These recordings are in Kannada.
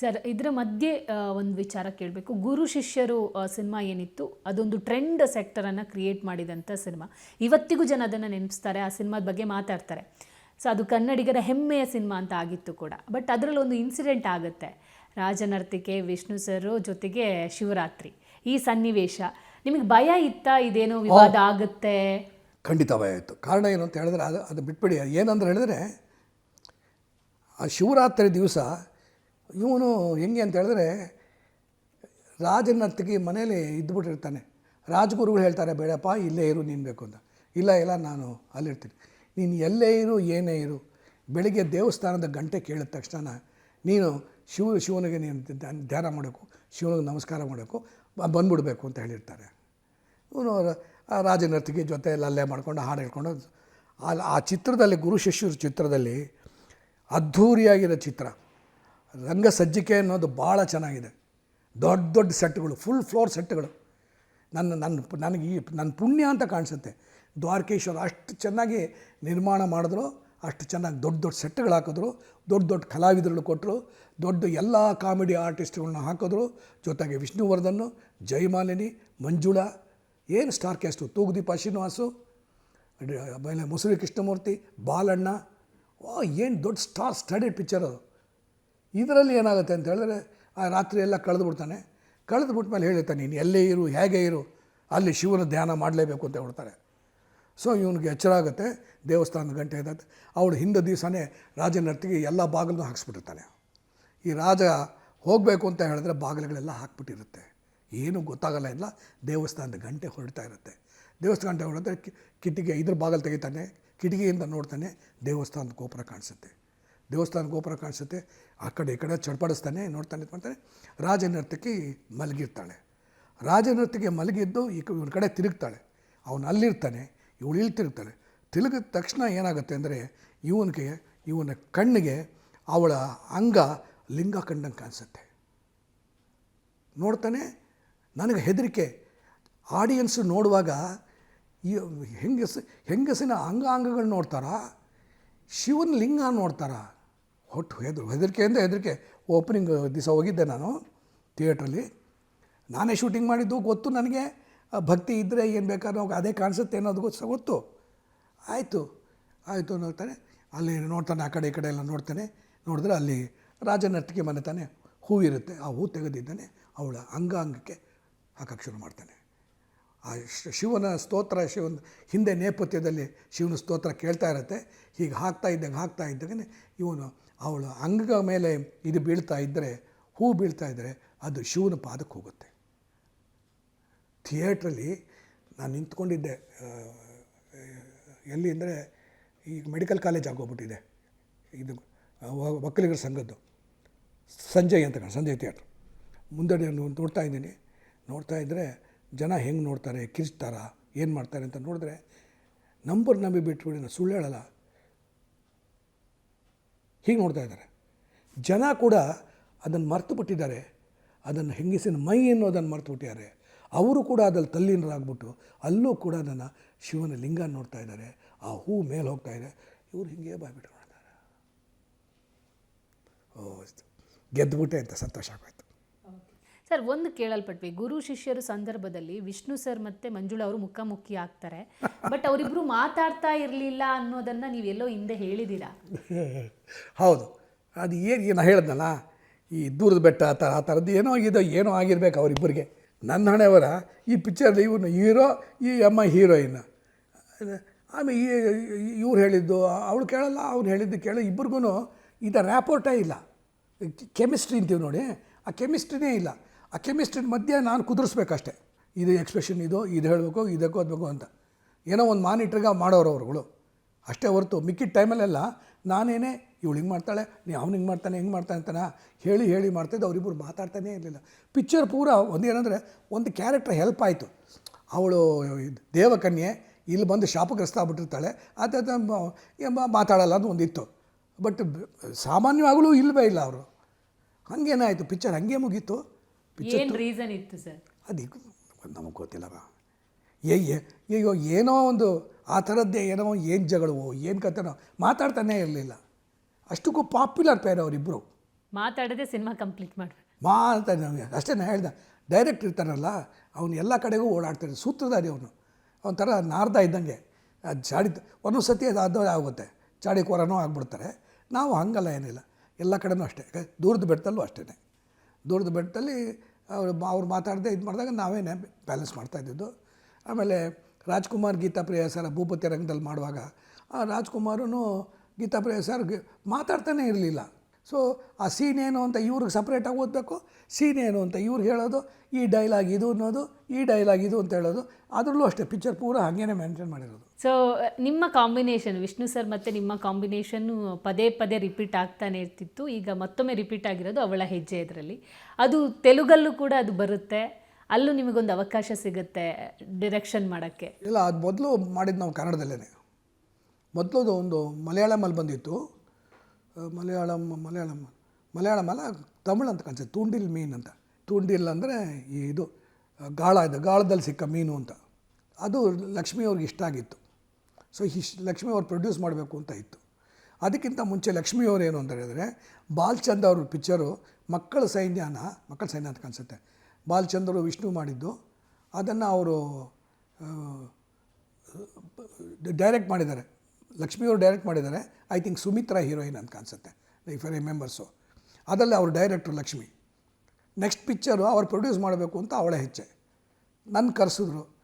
ಸರ್ ಇದರ ಮಧ್ಯೆ ಒಂದು ವಿಚಾರ ಕೇಳಬೇಕು. ಗುರು ಶಿಷ್ಯರು ಸಿನಿಮಾ ಏನಿತ್ತು ಅದೊಂದು ಟ್ರೆಂಡ್ ಸೆಕ್ಟರನ್ನು ಕ್ರಿಯೇಟ್ ಮಾಡಿದಂಥ ಸಿನಿಮಾ. ಇವತ್ತಿಗೂ ಜನ ಅದನ್ನು ನೆನೆಸ್ತಾರೆ ಆ ಸಿನಿಮಾದ ಬಗ್ಗೆ ಮಾತಾಡ್ತಾರೆ. ಸೊ ಅದು ಕನ್ನಡಿಗರ ಹೆಮ್ಮೆಯ ಸಿನಿಮಾ ಅಂತ ಆಗಿತ್ತು ಕೂಡ. ಬಟ್ ಅದರಲ್ಲಿ ಒಂದು ಇನ್ಸಿಡೆಂಟ್ ಆಗುತ್ತೆ. ರಾಜನರ್ತಿಕೆ ವಿಷ್ಣು ಸರ್ ಜೊತೆಗೆ ಶಿವರಾತ್ರಿ. ಈ ಸನ್ನಿವೇಶ. ನಿಮಗೆ ಭಯ ಇತ್ತಾ? ಇದೇನೋ ವಿವಾದ ಆಗುತ್ತೆ? ಖಂಡಿತ ಭಯ ಇತ್ತು. ಕಾರಣ ಏನು ಅಂತ ಹೇಳಿದ್ರೆ ಅದು ಅದು ಬಿಟ್ಬಿಡಿ. ಏನಂದ್ರೆ ಹೇಳಿದ್ರೆ ಆ ಶಿವರಾತ್ರಿ ದಿವಸ ಇವನು ಹೆಂಗೆ ಅಂತ ಹೇಳಿದ್ರೆ ರಾಜನರ್ತಿಗೆ ಮನೇಲಿ ಇದ್ದುಬಿಟ್ಟಿರ್ತಾನೆ ರಾಜಗುರುಗಳು ಹೇಳ್ತಾರೆ, ಬೇಡಪ್ಪ, ಇಲ್ಲೇ ಇರು, ನೀನು ಬೇಕು ಅಂತ. ಇಲ್ಲ ಇಲ್ಲ, ನಾನು ಅಲ್ಲಿರ್ತೀನಿ. ನೀನು ಎಲ್ಲೇ ಇರು, ಏನೇ ಇರು. ಬೆಳಿಗ್ಗೆ ದೇವಸ್ಥಾನದ ಗಂಟೆ ಕೇಳಿದ ತಕ್ಷಣ ನೀನು ಶಿವ, ಶಿವನಿಗೆ ನೀನು ಧ್ಯಾನ- ಮಾಡಬೇಕು, ಶಿವನಿಗೆ ನಮಸ್ಕಾರ ಮಾಡಬೇಕು ಬಂದ್ಬಿಡಬೇಕು ಅಂತ ಹೇಳಿರ್ತಾರೆ. ಇವನು ರಾಜನರ್ತಿಗೆ ಜೊತೆ ಅಲ್ಲೇ ಮಾಡ್ಕೊಂಡು ಹಾಡು ಹೇಳ್ಕೊಂಡು ಅಲ್ಲಿ ಆ ಚಿತ್ರದಲ್ಲಿ, ಗುರು ಶಿಷ್ಯರ ಚಿತ್ರದಲ್ಲಿ ಅದ್ಧೂರಿಯಾಗಿರೋ ಚಿತ್ರ. ರಂಗ ಸಜ್ಜಿಕೆ ಅನ್ನೋದು ಭಾಳ ಚೆನ್ನಾಗಿದೆ. ದೊಡ್ಡ ದೊಡ್ಡ ಸೆಟ್ಗಳು ಫುಲ್ ಫ್ಲೋರ್ ಸೆಟ್ಗಳು. ನನ್ನ ನನ್ನ, ನನಗೆ ಈ ನನ್ನ ಪುಣ್ಯ ಅಂತ ಕಾಣಿಸುತ್ತೆ. ದ್ವಾರಕೇಶ್ವರ ಅಷ್ಟು ಚೆನ್ನಾಗಿ ನಿರ್ಮಾಣ ಮಾಡಿದ್ರು, ಅಷ್ಟು ಚೆನ್ನಾಗಿ ದೊಡ್ಡ ದೊಡ್ಡ ಸೆಟ್ಗಳು ಹಾಕಿದ್ರು, ದೊಡ್ಡ ದೊಡ್ಡ ಕಲಾವಿದರುಗಳು ಕೊಟ್ಟರು ದೊಡ್ಡ ಎಲ್ಲ ಕಾಮಿಡಿ ಆರ್ಟಿಸ್ಟ್ಗಳನ್ನ ಹಾಕಿದ್ರು. ಜೊತೆಗೆ ವಿಷ್ಣುವರ್ಧನ್, ಜಯಮಾಲಿನಿ, ಮಂಜುಳಾ, ಏನು ಸ್ಟಾರ್ ಕ್ಯಾಸ್ಟು ತೂಗುದೀಪ ಶ್ರೀನಿವಾಸು, ಆಮೇಲೆ ಮುಸುರಿ ಕೃಷ್ಣಮೂರ್ತಿ, ಬಾಲಣ್ಣ. ಓ ಏನು ದೊಡ್ಡ ಸ್ಟಾರ್ ಸ್ಟಡಿಡ್ ಪಿಕ್ಚರ್ ಅದು. ಇದರಲ್ಲಿ ಏನಾಗುತ್ತೆ ಅಂತ ಹೇಳಿದ್ರೆ, ಆ ರಾತ್ರಿ ಎಲ್ಲ ಕಳೆದು ಬಿಡ್ತಾನೆ. ಕಳೆದು ಬಿಟ್ಮೇಲೆ ಹೇಳಿರ್ತಾನೆ, ನೀನು ಎಲ್ಲೇ ಇರು, ಹೇಗೆ ಇರು, ಅಲ್ಲಿ ಶಿವನ ಧ್ಯಾನ ಮಾಡಲೇಬೇಕು ಅಂತ ಹೇಳ್ತಾರೆ. ಸೊ ಇವನಿಗೆ ಎಚ್ಚರ ಆಗುತ್ತೆ, ದೇವಸ್ಥಾನದ ಗಂಟೆ ಇದ್ದಂತೆ ಅವಳು ಹಿಂದೆ ದಿವಸನೇ ರಾಜನರ್ತಿಗೆ ಎಲ್ಲ ಬಾಗಿಲನ್ನು ಹಾಕ್ಸ್ಬಿಟ್ಟಿರ್ತಾನೆ. ಈ ರಾಜ ಹೋಗಬೇಕು ಅಂತ ಹೇಳಿದ್ರೆ ಬಾಗಿಲುಗಳೆಲ್ಲ ಹಾಕ್ಬಿಟ್ಟಿರುತ್ತೆ. ಏನೂ ಗೊತ್ತಾಗಲ್ಲ ಇಲ್ಲ ದೇವಸ್ಥಾನದ ಗಂಟೆ ಹೊರಡ್ತಾ ಇರುತ್ತೆ. ದೇವಸ್ಥಾನ ಗಂಟೆ ಹೊರಡಿದ್ರೆ ಕಿಟಕಿ, ಇದ್ರ ಬಾಗಿಲು ತೆಗಿತಾನೆ, ಕಿಟಕಿಯಿಂದ ನೋಡ್ತಾನೆ ದೇವಸ್ಥಾನದ ಗೋಪುರ ಕಾಣಿಸುತ್ತೆ. ದೇವಸ್ಥಾನ ಗೋಪುರ ಕಾಣಿಸುತ್ತೆ ಆ ಕಡೆ ಈ ಕಡೆ ಚಡ್ಪಡಿಸ್ತಾನೆ, ನೋಡ್ತಾನೆ ಇದು ರಾಜನರ್ತಕಿ ಮಲಗಿರ್ತಾಳೆ. ರಾಜನರ್ತಕಿ ಮಲಗಿದ್ದು ಈ ಇವ್ನ ಕಡೆ ತಿರುಗ್ತಾಳೆ. ಅವನು ಅಲ್ಲಿರ್ತಾನೆ, ಇವಳು ಇಲ್ಲಿ ತಿರುಗ್ತಾಳೆ. ತಿರುಗಿದ ತಕ್ಷಣ ಏನಾಗುತ್ತೆ ಅಂದರೆ, ಇವನಿಗೆ, ಇವನ ಕಣ್ಣಿಗೆ ಅವಳ ಅಂಗ ಲಿಂಗ ಕಂಡಂಗೆ ಕಾಣಿಸುತ್ತೆ. ನೋಡ್ತಾನೆ, ನನಗೆ ಹೆದರಿಕೆ. ಆಡಿಯನ್ಸು ನೋಡುವಾಗ, ಈ ಹೆಂಗಸ, ಹೆಂಗಸಿನ ಅಂಗಾಂಗಗಳು ನೋಡ್ತಾರಾ? ಶಿವನ ಲಿಂಗ ನೋಡ್ತಾರಾ? ಹೊಟ್ಟು ಹೆದ್ರು ಹೆದರಿಕೆಯಿಂದ ಹೆದರಿಕೆ. ಓಪನಿಂಗ್ ದಿವಸ ಹೋಗಿದ್ದೆ ನಾನು ಥಿಯೇಟ್ರಲ್ಲಿ ನಾನೇ ಶೂಟಿಂಗ್ ಮಾಡಿದ್ದು, ಗೊತ್ತು ನನಗೆ. ಭಕ್ತಿ ಇದ್ದರೆ ಏನು ಬೇಕಾದ್ರೆ ಅವಾಗ ಅದೇ ಕಾಣಿಸುತ್ತೆ ಅನ್ನೋದು ಗೊತ್ತು ಗೊತ್ತು. ಆಯಿತು ಆಯಿತು ನೋಡ್ತಾನೆ ಅಲ್ಲಿ ನೋಡ್ತಾನೆ, ಆ ಕಡೆ ಈ ಕಡೆ ಎಲ್ಲ ನೋಡ್ತಾನೆ. ನೋಡಿದ್ರೆ ಅಲ್ಲಿ ರಾಜನರ್ತಿಕೆ ಮನೆ ತಾನೆ. ಹೂವಿರುತ್ತೆ ಆ ಹೂ ತೆಗೆದಿದ್ದಾನೆ. ಅವಳ ಅಂಗಾಂಗಕ್ಕೆ ಹಾಕಕ್ಕೆ ಶುರು ಮಾಡ್ತಾನೆ. ಆ ಶಿವನ ಸ್ತೋತ್ರ, ಶಿವನ ಹಿಂದೆ ನೇಪಥ್ಯದಲ್ಲಿ ಶಿವನ ಸ್ತೋತ್ರ ಕೇಳ್ತಾ ಇರುತ್ತೆ. ಹೀಗೆ ಹಾಕ್ತಾ ಇದ್ದಂಗೆ ಹಾಕ್ತಾ ಇದ್ದಂಗೆ ಇವನು ಅವಳ ಅಂಗಗ ಮೇಲೆ ಇದು ಬೀಳ್ತಾ ಇದ್ದರೆ ಹೂ ಬೀಳ್ತಾ ಇದ್ದರೆ ಅದು ಶಿವನ ಪಾದಕ್ಕೆ ಹೋಗುತ್ತೆ. ಥಿಯೇಟ್ರಲ್ಲಿ ನಾನು ನಿಂತ್ಕೊಂಡಿದ್ದೆ ಎಲ್ಲಿ ಅಂದರೆ ಈಗ ಮೆಡಿಕಲ್ ಕಾಲೇಜ್ ಆಗೋಗ್ಬಿಟ್ಟಿದೆ. ಇದು ಒಕ್ಕಲಿಗರ ಸಂಘದ್ದು. ಸಂಜಯ್ ಅಂತ ಕಣ, ಸಂಜಯ್ ಥಿಯೇಟ್ರ್. ಮುಂದೆ ನಾನು ನೋಡ್ತಾ ಇದ್ದೀನಿ. ನೋಡ್ತಾ ಇದ್ದರೆ ಜನ ಹೆಂಗೆ ನೋಡ್ತಾರೆ, ಕಿರ್ಚ್ತಾರ, ಏನು ಮಾಡ್ತಾರೆ ಅಂತ ನೋಡಿದ್ರೆ ನಂಬರ್ ನಂಬಿ ಬಿಟ್ಬಿಡಿ, ನಾನು ಸುಳ್ಳು ಹೇಳಲ್ಲ. ಹೀಗೆ ನೋಡ್ತಾ ಇದ್ದಾರೆ. ಜನ ಕೂಡ ಅದನ್ನು ಮರ್ತು ಬಿಟ್ಟಿದ್ದಾರೆ ಅದನ್ನು ಹೆಂಗಸಿನ ಮೈ ಅನ್ನೋದನ್ನು ಮರ್ತು ಬಿಟ್ಟಿದ್ದಾರೆ ಅವರು ಕೂಡ ಅದರಲ್ಲಿ ತಲ್ಲೀನರಾಗ್ಬಿಟ್ಟು ಅಲ್ಲೂ ಕೂಡ ಅದನ್ನು ಶಿವನ ಲಿಂಗ ನೋಡ್ತಾ ಇದ್ದಾರೆ. ಆ ಹೂ ಮೇಲೆ ಹೋಗ್ತಾ ಇದೆ. ಇವ್ರು ಹಿಂಗೆ ಬಾಯ್ಬಿಟ್ಟು ನೋಡ್ತಾರೆ ಓ ಗೆದ್ದುಬಿಟ್ಟೆ ಅಂತ ಸಂತೋಷ ಆಗೋಯ್ತು ಸರ್, ಒಂದು ಕೇಳಲ್ಪಟ್ವಿ. ಗುರು, ಶಿಷ್ಯರು ಸಂದರ್ಭದಲ್ಲಿ ವಿಷ್ಣು ಸರ್ ಮತ್ತೆ ಮಂಜುಳ ಅವರು ಮುಖಾಮುಖಿ ಆಗ್ತಾರೆ. ಬಟ್ ಅವರಿಬ್ರು ಮಾತಾಡ್ತಾ ಇರಲಿಲ್ಲ ಅನ್ನೋದನ್ನ ನೀವೆಲ್ಲೋ ಹಿಂದೆ ಹೇಳಿದ್ದೀರಾ ಹೌದು. ಅದು ಏನು ನಾನು ಹೇಳಿದ್ನಲ್ಲ ಈ ದೂರದ ಬೆಟ್ಟ ಆ ಥರ ಆ ಥರದ್ದು ಏನೋ ಇದು, ಏನೋ ಆಗಿರ್ಬೇಕು ಅವರಿಬ್ಬರಿಗೆ ನನ್ನ ಹಣೆಯವರ ಈ ಪಿಕ್ಚರ್ಲಿ ಇವನು ಹೀರೋ, ಈ ಅಮ್ಮ ಹೀರೋಯಿನ್ ಆಮೇಲೆ ಈ ಇವ್ರು ಹೇಳಿದ್ದು, ಅವಳು ಕೇಳಲ್ಲ ಅವ್ನು ಹೇಳಿದ್ದು ಕೇಳ ಇಬ್ರಿಗೂ ಇದು ರ್ಯಾಪೋರ್ಟೇ ಇಲ್ಲ. ಕೆಮಿಸ್ಟ್ರಿ ಅಂತೀವಿ ನೋಡಿ, ಆ ಕೆಮಿಸ್ಟ್ರಿನೇ ಇಲ್ಲ. ಆ ಕೆಮಿಸ್ಟ್ರಿ ಮಧ್ಯೆ ನಾನು ಕುದುರಿಸ್ಬೇಕಷ್ಟೆ. ಇದು ಎಕ್ಸ್ಪ್ರೆಷನ್ ಇದು ಇದು ಹೇಳಬೇಕು, ಇದಕ್ಕೆ ಅದಬೇಕು ಅಂತ. ಏನೋ ಒಂದು ಮಾನಿಟ್ರಿಗೆ ಮಾಡೋರು ಅವ್ರುಗಳು. ಅಷ್ಟೇ ಹೊರತು ಮಿಕ್ಕಿದ ಟೈಮಲ್ಲೆಲ್ಲ ನಾನೇನೇ, ಇವಳು ಹಿಂಗೆ ಮಾಡ್ತಾಳೆ, ನೀ ಅವ್ನು ಹಿಂಗೆ ಮಾಡ್ತಾನೆ ಹಿಂಗೆ ಮಾಡ್ತಾನೆ ಅಂತಾನೆ? ಹೇಳಿ ಹೇಳಿ ಮಾಡ್ತಾಯಿದ್ದು ಅವರಿಬ್ಬರು ಮಾತಾಡ್ತಾನೇ ಇರಲಿಲ್ಲ. ಪಿಕ್ಚರ್ ಪೂರ ಒಂದೇನಂದರೆ ಒಂದು ಕ್ಯಾರೆಕ್ಟರ್ ಹೆಲ್ಪ್ ಆಯಿತು. ಅವಳು ದೇವಕನ್ಯೆ, ಇಲ್ಲಿ ಬಂದು ಶಾಪಗ್ರಸ್ತ ಆಗ್ಬಿಟ್ಟಿರ್ತಾಳೆ. ಅದ ಮಾತಾಡಲ್ಲ ಅಂತ ಒಂದಿತ್ತು ಬಟ್ ಸಾಮಾನ್ಯವಾಗಲೂ ಇಲ್ಲವೇ ಇಲ್ಲ ಅವರು. ಹಂಗೇನಾಯಿತು? ಪಿಕ್ಚರ್ ಹಂಗೆ ಮುಗೀತು. ಏನ್ ರೀಸನ್ ಇತ್ತು ಸರ್? ಅದು ನಮಗೆ ಗೊತ್ತಿಲ್ಲವ ಏ ಏ- ಅಯ್ಯೋ ಏನೋ ಒಂದು ಆ ಥರದ್ದೇ ಏನೋ ಏನು ಜಗಳವೋ ಏನು ಕತೆನೋ ಮಾತಾಡ್ತಾನೆ ಇರಲಿಲ್ಲ. ಅಷ್ಟಕ್ಕೂ ಪಾಪ್ಯುಲರ್ ಪೇರ್ ಅವರಿಬ್ಬರು ಮಾತಾಡದೆ ಸಿನಿಮಾ ಕಂಪ್ಲೀಟ್ ಮಾಡಿ ಮಾ ಅಂತ ನಮಗೆ ಅಷ್ಟೇ ನಾನು ಹೇಳ್ದೆ ಡೈರೆಕ್ಟ್ ಇರ್ತಾನಲ್ಲ ಅವನು ಎಲ್ಲ ಕಡೆಗೂ ಓಡಾಡ್ತಾನೆ ಸೂತ್ರಧಾರಿ ಅವನು. ಒಂಥರ ನಾರ್ದ ಇದ್ದಂಗೆ. ಅದು ಚಾಡಿ ಒಂದೊಂದು ಸತಿ ಅದು ಅದು ಆಗುತ್ತೆ. ಚಾಡಿ ಕೋರನೂ ಆಗ್ಬಿಡ್ತಾರೆ. ನಾವು ಹಂಗಲ್ಲ ಏನಿಲ್ಲ. ಎಲ್ಲ ಕಡೆನೂ ಅಷ್ಟೇ. ದೂರದ ಬೆಟ್ಟದಲ್ಲೂ ಅಷ್ಟೇ ದೂರದ ಬೆಟ್ಟದಲ್ಲಿ ಅವ್ರು ಅವ್ರು ಮಾತಾಡದೆ ಇದು ಮಾಡಿದಾಗ ನಾವೇನೆ ಬ್ಯಾಲೆನ್ಸ್ ಮಾಡ್ತಾಯಿದ್ದು ಆಮೇಲೆ ರಾಜ್ಕುಮಾರ್ ಗೀತಾ ಪ್ರಿಯ ಸರ್ ಭೂಪತಿ ರಂಗದಲ್ಲಿ ಮಾಡುವಾಗ, ಆ ರಾಜ್ಕುಮಾರೂ ಗೀತಾ ಪ್ರಿಯ ಸರ್ ಮಾತಾಡ್ತಾನೆ ಇರಲಿಲ್ಲ. ಸೊ ಆ ಸೀನ್ ಏನು ಅಂತ ಇವ್ರಿಗೆ ಸಪ್ರೇಟಾಗಿ ಓದಬೇಕು ಸೀನ್ ಏನು ಅಂತ ಇವ್ರಿಗೆ ಹೇಳೋದು ಈ ಡೈಲಾಗ್ ಇದು ಅನ್ನೋದು ಈ ಡೈಲಾಗ್ ಇದು ಅಂತ ಹೇಳೋದು ಅದರಲ್ಲೂ ಅಷ್ಟೇ ಪಿಕ್ಚರ್ ಪೂರ ಹಾಗೇನೆ ಮೆನ್ಷನ್ ಮಾಡಿರೋದು. ಸೊ ನಿಮ್ಮ ಕಾಂಬಿನೇಷನ್ ವಿಷ್ಣು ಸರ್ ಮತ್ತು ನಿಮ್ಮ ಕಾಂಬಿನೇಷನ್ನು ಪದೇ ಪದೇ ರಿಪೀಟ್ ಆಗ್ತಾನೆ ಇರ್ತಿತ್ತು. ಈಗ ಮತ್ತೊಮ್ಮೆ ರಿಪೀಟ್ ಆಗಿರೋದು ಅವಳ ಹೆಜ್ಜೆ ಇದರಲ್ಲಿ. ಅದು ತೆಲುಗಲ್ಲೂ ಕೂಡ ಅದು ಬರುತ್ತೆ. ಅಲ್ಲೂ ನಿಮಗೊಂದು ಅವಕಾಶ ಸಿಗುತ್ತೆ ಡಿರೆಕ್ಷನ್ ಮಾಡೋಕ್ಕೆ. ಇಲ್ಲ ಅದು ಮೊದಲು ಮಾಡಿದ್ದು ನಾವು ಕನ್ನಡದಲ್ಲೇ ಮೊದಲು ಒಂದು ಮಲಯಾಳಮಲ್ಲಿ ಬಂದಿತ್ತು. ಮಲಯಾಳಂ ಮಲಯಾಳಂ ಮಲಯಾಳಂ ಅಲ್ಲ, ತಮಿಳು ಅಂತ ಕಾಣಿಸುತ್ತೆ. ತೂಂಡಿಲ್ ಮೀನು ಅಂತ. ತೂಂಡಿಲ್ ಅಂದರೆ ಈ ಇದು, ಗಾಳ ಇದೆ, ಗಾಳದಲ್ಲಿ ಸಿಕ್ಕ ಮೀನು ಅಂತ. ಅದು ಲಕ್ಷ್ಮಿ ಅವ್ರಿಗೆ ಇಷ್ಟ ಆಗಿತ್ತು. ಸೊ ಇಶ್ ಲಕ್ಷ್ಮಿ ಅವ್ರು ಪ್ರೊಡ್ಯೂಸ್ ಮಾಡಬೇಕು ಅಂತ ಇತ್ತು. ಅದಕ್ಕಿಂತ ಮುಂಚೆ ಲಕ್ಷ್ಮಿ ಅವರು ಏನು ಅಂತ ಹೇಳಿದ್ರೆ, ಬಾಲ್ಚಂದ್ ಅವ್ರ ಪಿಕ್ಚರು ಮಕ್ಕಳ ಸೈನ್ಯನ, ಮಕ್ಕಳ ಸೈನ್ಯ ಅಂತ ಕಾಣಿಸುತ್ತೆ. ಬಾಲ್ಚಂದ್ರು ವಿಷ್ಣು ಮಾಡಿದ್ದು, ಅದನ್ನು ಅವರು ಡೈರೆಕ್ಟ್ ಮಾಡಿದ್ದಾರೆ. ಲಕ್ಷ್ಮಿಯವರು ಡೈರೆಕ್ಟ್ ಮಾಡಿದ್ದಾರೆ. ಐ ಥಿಂಕ್ ಸುಮಿತ್ರಾ ಹೀರೋಯಿನ್ ಅಂತ ಕಾಣಿಸುತ್ತೆ. ಇಫ್ ಐ ಮೆಂಬರ್ಸು ಅದರಲ್ಲಿ ಅವರು ಡೈರೆಕ್ಟ್ರು ಲಕ್ಷ್ಮಿ. ನೆಕ್ಸ್ಟ್ ಪಿಕ್ಚರು ಅವ್ರು ಪ್ರೊಡ್ಯೂಸ್ ಮಾಡಬೇಕು ಅಂತ ಅವಳೇ ಹೆಚ್ಚೆ ನನ್ನ ಕರೆಸಿದ್ರು.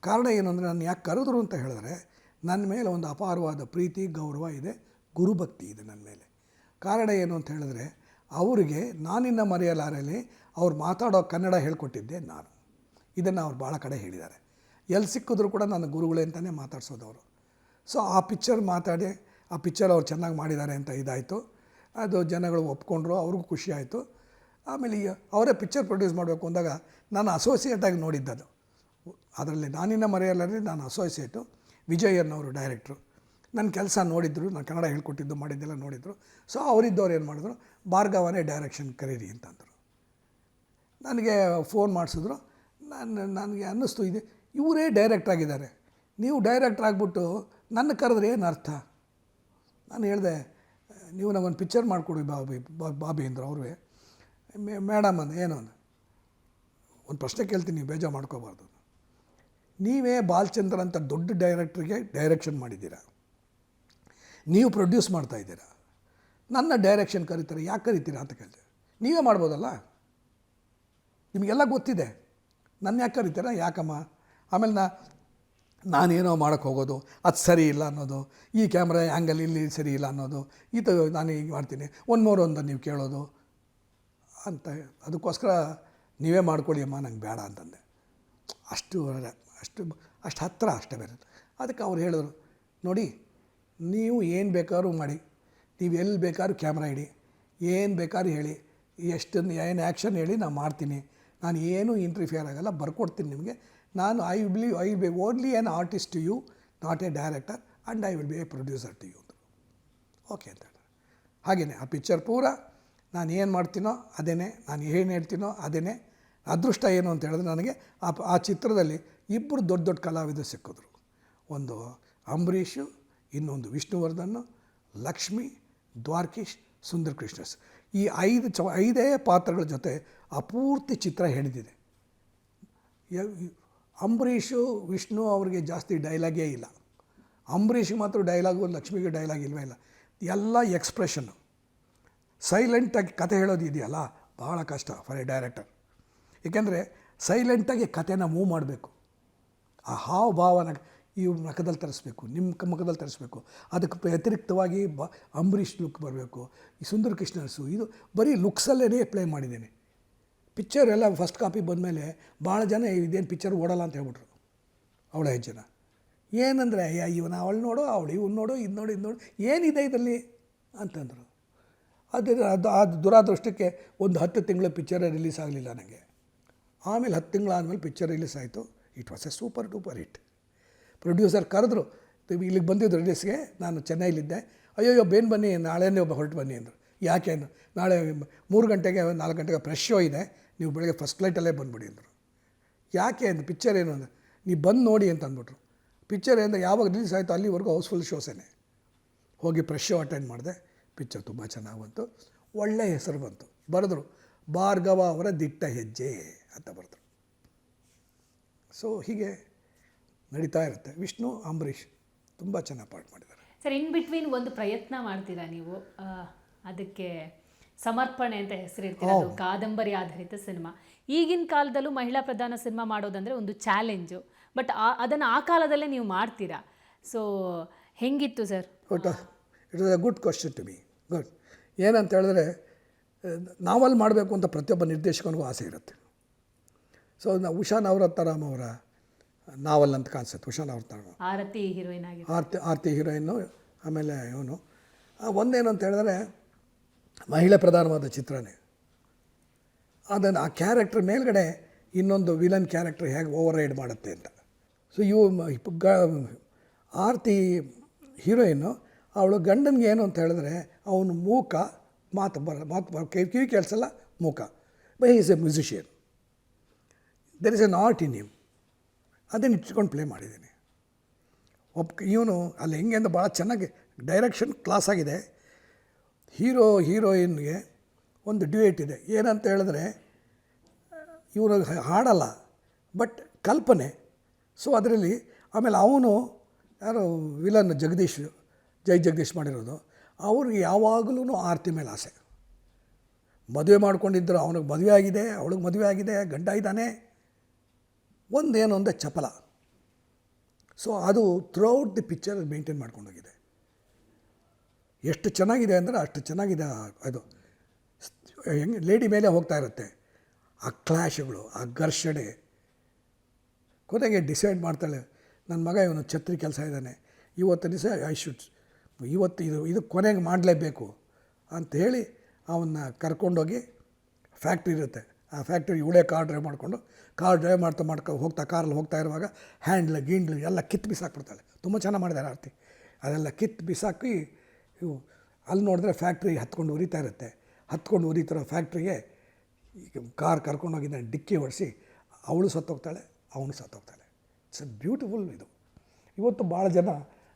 ಕಾರಣ ಏನು ಅಂದರೆ ನಾನು ಯಾಕೆ ಕರೆದ್ರು ಅಂತ ಹೇಳಿದ್ರೆ ನನ್ನ ಮೇಲೆ ಒಂದು ಅಪಾರವಾದ ಪ್ರೀತಿ, ಗೌರವ ಇದೆ, ಗುರುಭಕ್ತಿ ಇದೆ ನನ್ನ ಮೇಲೆ. ಕಾರಣ ಏನು ಅಂತ ಹೇಳಿದ್ರೆ, ಅವರಿಗೆ ನಾನಿನ್ನ ಮರೆಯಲಾರಲ್ಲಿ ಅವ್ರು ಮಾತಾಡೋ ಕನ್ನಡ ಹೇಳ್ಕೊಟ್ಟಿದ್ದೆ ನಾನು. ಇದನ್ನು ಅವ್ರು ಭಾಳ ಕಡೆ ಹೇಳಿದ್ದಾರೆ. ಎಲ್ಲಿ ಸಿಕ್ಕಿದ್ರು ಕೂಡ ನನ್ನ ಗುರುಗಳೇ ಅಂತಲೇ ಮಾತಾಡ್ಸೋದು ಸೊ ಆ ಪಿಕ್ಚರ್ ಮಾತಾಡಿ, ಆ ಪಿಕ್ಚರ್ ಅವ್ರು ಚೆನ್ನಾಗಿ ಮಾಡಿದ್ದಾರೆ ಅಂತ ಇದಾಯಿತು. ಅದು ಜನಗಳು ಒಪ್ಕೊಂಡ್ರು, ಅವ್ರಿಗೂ ಖುಷಿ ಆಯಿತು. ಆಮೇಲೆ ಅವರೇ ಪಿಕ್ಚರ್ ಪ್ರೊಡ್ಯೂಸ್ ಮಾಡಬೇಕು ಅಂದಾಗ ನಾನು ಅಸೋಸಿಯೇಟಾಗಿ ನೋಡಿದ್ದದು. ಅದರಲ್ಲಿ ನಾನಿನ್ನ ಮರೆಯಲ್ಲರಿ ನಾನು ಅಸೋಸಿಯೇಟು ವಿಜಯ್ ಅನ್ನೋರು ಡೈರೆಕ್ಟ್ರು ನನ್ನ ಕೆಲಸ ನೋಡಿದ್ರು, ನಾನು ಕನ್ನಡ ಹೇಳ್ಕೊಟ್ಟಿದ್ದು, ಮಾಡಿದ್ದೆಲ್ಲ ನೋಡಿದ್ರು. ಸೊ ಅವರಿದ್ದವ್ರು ಏನು ಮಾಡಿದ್ರು, ಭಾರ್ಗವನೇ ಡೈರೆಕ್ಷನ್ ಕರೀರಿ ಅಂತಂದರು. ನನಗೆ ಫೋನ್ ಮಾಡಿಸಿದ್ರು. ನಾನು, ನನಗೆ ಅನ್ನಿಸ್ತು, ಇದೆ ಇವರೇ ಡೈರೆಕ್ಟ್ ಆಗಿದ್ದಾರೆ. ನೀವು ಡೈರೆಕ್ಟ್ರ್ ಆಗಿಬಿಟ್ಟು ನನ್ನ ಕರೆದ್ರೆ ಏನು ಅರ್ಥ? ನಾನು ಹೇಳಿದೆ, ನೀವು ನಮ್ಮೊಂದು ಪಿಕ್ಚರ್ ಮಾಡಿಕೊಡಿ ಬಾಬಿ ಬಾಬಿ ಅಂದರು ಅವ್ರಿಗೆ ಮೇಡಮ್ ಅಂದ, ಏನು ಅಂದ? ಒಂದು ಪ್ರಶ್ನೆ ಕೇಳ್ತೀನಿ, ನೀವು ಬೇಜಾರು ಮಾಡ್ಕೋಬಾರ್ದು. ನೀವೇ ಬಾಲ್ಚಂದ್ರ ಅಂತ ದೊಡ್ಡ ಡೈರೆಕ್ಟ್ರಿಗೆ ಡೈರೆಕ್ಷನ್ ಮಾಡಿದ್ದೀರಾ? ನೀವು ಪ್ರೊಡ್ಯೂಸ್ ಮಾಡ್ತಾ ಇದ್ದೀರ? ನನ್ನ ಡೈರೆಕ್ಷನ್ ಕರೀತಾರೆ, ಯಾಕೆ ಕರಿತೀರಾ ಅಂತ ಕೇಳಿದೆ. ನೀವೇ ಮಾಡ್ಬೋದಲ್ಲ? ನಿಮಗೆಲ್ಲ ಗೊತ್ತಿದೆ. ನನ್ನ ಯಾಕೆ ಕರಿತೀರಾ? ಯಾಕಮ್ಮ? ಆಮೇಲೆ ನಾ ನಾನೇನೋ ಮಾಡೋಕ್ಕೆ ಹೋಗೋದು, ಅದು ಸರಿ ಇಲ್ಲ ಅನ್ನೋದು, ಈ ಕ್ಯಾಮ್ರಾ ಆ್ಯಂಗಲ್ ಇಲ್ಲಿ ಸರಿ ಇಲ್ಲ ಅನ್ನೋದು, ಈ ಥರ ನಾನು ಈಗ ಮಾಡ್ತೀನಿ. ಒಂದು ಮೋರ್ ಒಂದು ನೀವು ಕೇಳೋದು ಅಂತ ಅದಕ್ಕೋಸ್ಕರ ನೀವೇ ಮಾಡ್ಕೊಳ್ಳಿ ಅಮ್ಮ, ನಂಗೆ ಬೇಡ ಅಂತಂದೆ. ಅಷ್ಟು ಅಷ್ಟು ಅಷ್ಟು ಹತ್ತಿರ ಅಷ್ಟೇ ಬೇರೆ ಅದಕ್ಕೆ ಅವ್ರು ಹೇಳಿದ್ರು, ನೋಡಿ, ನೀವು ಏನು ಬೇಕಾದ್ರೂ ಮಾಡಿ, ನೀವು ಎಲ್ಲಿ ಬೇಕಾದ್ರೂ ಕ್ಯಾಮ್ರಾ ಇಡಿ, ಏನು ಬೇಕಾದ್ರೂ ಹೇಳಿ ಎಷ್ಟನ್ನು ಏನು ಆ್ಯಕ್ಷನ್ ಹೇಳಿ ನಾನು ಮಾಡ್ತೀನಿ. ನಾನು ಏನೂ ಇಂಟ್ರಿಫಿಯರ್ ಆಗಲ್ಲ, ಬರ್ಕೊಡ್ತೀನಿ ನಿಮಗೆ. ನಾನು I believe I be only an artist to you not a director and I will be a producer to you okay ಅಂತ ಹೇಳಿದ್ರು ಹಾಗೆಯೇ ಆ ಪಿಕ್ಚರ್ ಪೂರ ನಾನು ಏನು ಮಾಡ್ತೀನೋ ಅದೇ ನಾನು ಏನು ಹೇಳ್ತೀನೋ ಅದೇ ಅದೃಷ್ಟ ಏನು ಅಂತ ಹೇಳಿದ್ರೆ ನನಗೆ ಆ ಆ ಚಿತ್ರದಲ್ಲಿ ಇಬ್ಬರು ದೊಡ್ಡ ದೊಡ್ಡ ಕಲಾವಿದರು ಸಿಕ್ಕಿದ್ರು. ಒಂದು ಅಂಬರೀಷು, ಇನ್ನೊಂದು ವಿಷ್ಣುವರ್ಧನ್, ಲಕ್ಷ್ಮಿ, ದ್ವಾರಕೀಶ್ ಸುಂದರ್ ಕೃಷ್ಣಸ್. ಈ ಐದು ಚ, ಐದೇ ಪಾತ್ರಗಳ ಜೊತೆ ಅಪೂರ್ತಿ ಚಿತ್ರ ಹೆಣಿದಿದೆ ಅಂಬರೀಷು, ವಿಷ್ಣು ಅವರಿಗೆ ಜಾಸ್ತಿ ಡೈಲಾಗೇ ಇಲ್ಲ. ಅಂಬರೀಷಿಗೆ ಮಾತ್ರ ಡೈಲಾಗು ಲಕ್ಷ್ಮಿಗೆ ಡೈಲಾಗ್ ಇಲ್ವೇ ಇಲ್ಲ. ಎಲ್ಲ ಎಕ್ಸ್ಪ್ರೆಷನ್ನು ಸೈಲೆಂಟಾಗಿ ಕತೆ ಹೇಳೋದು ಇದೆಯಲ್ಲ ಭಾಳ ಕಷ್ಟ ಫಾರ್ ಎ ಡೈರೆಕ್ಟರ್ ಏಕೆಂದರೆ ಸೈಲೆಂಟಾಗಿ ಕತೆನ ಮೂವ್ ಮಾಡಬೇಕು. ಆ ಹಾವ ಭಾವನ ಇವ್ ಮುಖದಲ್ಲಿ ತರಿಸ್ಬೇಕು, ನಿಮ್ಮ ಮಖದಲ್ಲಿ ತರಿಸ್ಬೇಕು. ಅದಕ್ಕೆ ವ್ಯತಿರಿಕ್ತವಾಗಿ ಬ ಅಂಬರೀಷ್ ಲುಕ್ ಬರಬೇಕು, ಈ ಸುಂದರ ಕೃಷ್ಣರ್ಸು ಇದು ಬರೀ ಲುಕ್ಸಲ್ಲೇ ಪ್ಲೇ ಮಾಡಿದ್ದೇನೆ. ಪಿಕ್ಚರ್ ಎಲ್ಲ ಫಸ್ಟ್ ಕಾಪಿ ಬಂದಮೇಲೆ ಭಾಳ ಜನ ಇದೇನು ಪಿಕ್ಚರ್ ಓಡಲ್ಲ ಅಂತ ಹೇಳ್ಬಿಟ್ರು ಅವಳ ಹೆಜ್ಜನ. ಏನಂದರೆ ಇವನ ಅವಳು ನೋಡು, ಅವಳು ಇವ್ನು ನೋಡು, ಇದು ನೋಡು ಇದು ನೋಡು ಏನಿದೆ ಇದರಲ್ಲಿ? ಅಂತಂದರು. ಅದು ಅದು ಆ ದುರಾದೃಷ್ಟಕ್ಕೆ ಒಂದು ಹತ್ತು ತಿಂಗಳ ಪಿಕ್ಚರ್ ರಿಲೀಸ್ ಆಗಲಿಲ್ಲ ನನಗೆ ಆಮೇಲೆ ಹತ್ತು ತಿಂಗಳಾದಮೇಲೆ ಪಿಕ್ಚರ್ ರಿಲೀಸ್ ಆಯಿತು. It was a super duper hit producer ಕರೆದ್ರು ಇಲ್ಲಿಗೆ ಬಂದಿದ್ದು ರಿಲೀಸ್ಗೆ ನಾನು ಚೆನ್ನೈಲಿದ್ದೆ ಅಯ್ಯೋಯ್ಯೋ, ಬೇನ್ ಬನ್ನಿ, ನಾಳೆನೇ ಒಬ್ಬ ಹೊರಟು ಬನ್ನಿ, ಅಂದರು. ಯಾಕೆ? ನಾಳೆ ಮೂರು ಗಂಟೆಗೆ, ನಾಲ್ಕು ಗಂಟೆಗೆ ಫ್ರೆಶ್ ಶೋ ಇದೆ, ನೀವು ಬೆಳಗ್ಗೆ ಫಸ್ಟ್ ಫ್ಲೈಟಲ್ಲೇ ಬಂದುಬಿಡಿ, ಅಂದರು. ಯಾಕೆ? ಅಂದ್ರೆ. ಪಿಕ್ಚರ್ ಏನು? ಅಂದರೆ. ನೀವು ಬಂದು ನೋಡಿ, ಅಂತ ಅಂದ್ಬಿಟ್ರು. ಪಿಕ್ಚರ್ ಏನಂದ್ರೆ ಯಾವಾಗ ರಿಲೀಸ್ ಆಯಿತು ಅಲ್ಲಿವರೆಗೂ ಹೌಸ್ಫುಲ್ ಶೋಸೇನೆ. ಹೋಗಿ ಫ್ರೆಶ್ ಶೋ ಅಟೆಂಡ್ ಮಾಡಿದೆ. ಪಿಕ್ಚರ್ ತುಂಬ ಚೆನ್ನಾಗಿ ಬಂತು. ಒಳ್ಳೆ ಹೆಸರು ಬಂತು. ಬರೆದ್ರು, ಭಾರ್ಗವ ಅವರ ದಿಟ್ಟ ಹೆಜ್ಜೆ, ಅಂತ ಬರೆದ್ರು. ಸೊ, ಹೀಗೆ ನಡೀತಾ ಇರುತ್ತೆ. ವಿಷ್ಣು ಅಂಬರೀಷ್ ತುಂಬ ಚೆನ್ನಾಗಿ ಪಾಠ ಮಾಡಿದ್ದಾರೆ. ಸರ್ ಇನ್ ಬಿಟ್ವೀನ್ ಒಂದು ಪ್ರಯತ್ನ ಮಾಡ್ತೀರಾ ನೀವು? ಅದಕ್ಕೆ ಸಮರ್ಪಣೆ ಅಂತ ಹೆಸರಿರ್ತೀರ ಅದು ಕಾದಂಬರಿ ಆಧಾರಿತ ಸಿನಿಮಾ. ಈಗಿನ ಕಾಲದಲ್ಲೂ ಮಹಿಳಾ ಪ್ರಧಾನ ಸಿನಿಮಾ ಮಾಡೋದಂದರೆ ಒಂದು ಚಾಲೆಂಜು ಬಟ್ ಅದನ್ನು ಆ ಕಾಲದಲ್ಲೇ ನೀವು ಮಾಡ್ತೀರಾ? ಸೊ ಹೆಂಗಿತ್ತು sir? It is a good question to me good ಏನಂತ ಹೇಳಿದ್ರೆ ನಾವಲ್ಲಿ ಮಾಡಬೇಕು ಅಂತ ಪ್ರತಿಯೊಬ್ಬ ನಿರ್ದೇಶಕನಿಗೂ ಆಸೆ ಇರುತ್ತೆ. ಸೊ ನಾವು ಉಷಾ ನವರತ್ನರಾಮ್ ಅವರ ನಾವಲ್ ಅಂತ ಕಾಣಿಸುತ್ತೆ ವಿಶಾಲ್ ಅವ್ರ ತಾಣ ಆರತಿ ಹೀರೋಯಿನ್ ಆಗಿ. ಆರತಿ ಆರ್ತಿ ಹೀರೋಯಿನ್ನು ಆಮೇಲೆ ಇವನು. ಆ, ಒಂದೇನು ಅಂತ ಹೇಳಿದ್ರೆ ಮಹಿಳೆ ಪ್ರಧಾನವಾದ ಚಿತ್ರನೇ. ಅದನ್ನು ಆ ಕ್ಯಾರೆಕ್ಟರ್ ಮೇಲ್ಗಡೆ ಇನ್ನೊಂದು ವಿಲನ್ ಕ್ಯಾರೆಕ್ಟರ್ ಹೇಗೆ ಓವರ್ ರೈಡ್ ಮಾಡುತ್ತೆ ಅಂತ. ಸೊ ಇವು ಗ ಆರತಿ ಹೀರೋಯಿನ್ನು ಅವಳು ಗಂಡನಿಗೆ ಏನು ಅಂತ ಹೇಳಿದ್ರೆ ಅವನು ಮೂಕ ಮಾತು ಬರ ಮಾತು ಬರ ಕಿವಿ ಕಿವಿ ಕೇಳಿಸಲ್ಲ ಮೂಕ. By is a musician there is a not in him ಅದನ್ನು ಇಟ್ಕೊಂಡು ಪ್ಲೇ ಮಾಡಿದ್ದೀನಿ. ಒಪ್ ಇವನು ಅಲ್ಲಿ ಹೆಂಗೆ ಅಂತ ಭಾಳ ಚೆನ್ನಾಗಿ ಡೈರೆಕ್ಷನ್ ಕ್ಲಾಸ್ ಆಗಿದೆ. ಹೀರೋ, ಹೀರೋಯಿನ್ಗೆ ಒಂದು ಡ್ಯೂಯೇಟ್ ಇದೆ. ಏನಂತ ಹೇಳಿದ್ರೆ, ಇವನು ಹಾಡಲ್ಲ ಬಟ್ ಕಲ್ಪನೆ. ಸೊ ಅದರಲ್ಲಿ ಆಮೇಲೆ ಅವನು ಯಾರು ವಿಲನ್ ಜಗದೀಶ್, ಜೈ ಜಗದೀಶ್ ಮಾಡಿರೋದು. ಅವ್ರಿಗೆ ಯಾವಾಗಲೂ ಆರತಿ ಮೇಲೆ ಆಸೆ. ಮದುವೆ ಮಾಡ್ಕೊಂಡಿದ್ದರು ಅವನಿಗೆ ಮದುವೆ ಆಗಿದೆ, ಅವಳಿಗೆ ಮದುವೆ ಆಗಿದೆ, ಗಂಡ ಇದ್ದಾನೆ. ಒಂದೇನು ಅಂದರೆ ಚಪಲ. ಸೊ ಅದು ಥ್ರೂಔಟ್ ದಿ ಪಿಕ್ಚರ್ ಮೇಂಟೈನ್ ಮಾಡ್ಕೊಂಡೋಗಿದೆ. ಎಷ್ಟು ಚೆನ್ನಾಗಿದೆ ಅಂದರೆ ಅಷ್ಟು ಚೆನ್ನಾಗಿದೆ ಅದು. ಹೆಂಗೆ ಲೇಡಿ ಮೇಲೆ ಹೋಗ್ತಾ ಇರುತ್ತೆ. ಆ ಕ್ಲಾಶ್ಗಳು, ಆ ಘರ್ಷಣೆ. ಕೊನೆಗೆ ಡಿಸೈಡ್ ಮಾಡ್ತಾಳೆ ನನ್ನ ಮಗ ಇವನು ಛತ್ರಿ ಕೆಲಸ ಇದ್ದಾನೆ. ಇವತ್ತು ದಿವಸ ಐ ಶುಡ್ ಇವತ್ತು ಇದು ಇದು ಕೊನೆಗೆ ಮಾಡಲೇಬೇಕು. ಅಂತ ಹೇಳಿ ಅವನ್ನ ಕರ್ಕೊಂಡೋಗಿ ಫ್ಯಾಕ್ಟ್ರಿ ಇರುತ್ತೆ. ಆ ಫ್ಯಾಕ್ಟ್ರಿ ಇವಳೇ ಕಾರ್ ಡ್ರೈವ್ ಮಾಡಿಕೊಂಡು, ಕಾರ್ ಡ್ರೈವ್ ಮಾಡ್ತಾ ಮಾಡ್ಕೊ ಹೋಗ್ತಾ, ಕಾರಲ್ಲಿ ಹೋಗ್ತಾ ಇರುವಾಗ ಹ್ಯಾಂಡ್ಲ್, ಗಿಂಡ್ಲು ಎಲ್ಲ ಕಿತ್ತು ಬಿಸಾಕ್ಬಿಡ್ತಾಳೆ. ತುಂಬ ಚೆನ್ನಾಗಿ ಮಾಡಿದ್ದಾರೆ ಆರತಿ. ಅದೆಲ್ಲ ಕಿತ್ತು ಬಿಸಾಕಿ ಇವು ಅಲ್ಲಿ ನೋಡಿದ್ರೆ ಫ್ಯಾಕ್ಟ್ರಿ ಹತ್ಕೊಂಡು ಉರಿತಾ ಇರುತ್ತೆ. ಹತ್ಕೊಂಡು ಉರಿತಿರೋ ಫ್ಯಾಕ್ಟ್ರಿಗೆ ಈಗ ಕಾರ್ ಕರ್ಕೊಂಡೋಗಿದ್ದಾನೆ ಡಿಕ್ಕಿ ಹೊಡೆಸಿ ಅವಳು ಸತ್ತೋಗ್ತಾಳೆ ಅವನು ಸತ್ತೋಗ್ತಾಳೆ ಇಟ್ಸ್ ಅ ಬ್ಯೂಟಿಫುಲ್ ಇದು. ಇವತ್ತು ಭಾಳ ಜನ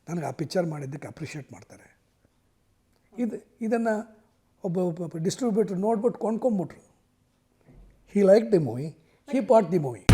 ನನಗೆ ಆ ಪಿಕ್ಚರ್ ಮಾಡಿದ್ದಕ್ಕೆ ಅಪ್ರಿಷಿಯೇಟ್ ಮಾಡ್ತಾರೆ. ಇದು, ಇದನ್ನು ಒಬ್ಬ ಡಿಸ್ಟ್ರಿಬ್ಯೂಟರ್ ನೋಡ್ಬಿಟ್ಟು ಕೊಂಡ್ಕೊಂಬಿಟ್ರು. He liked the movie. He bought the movie.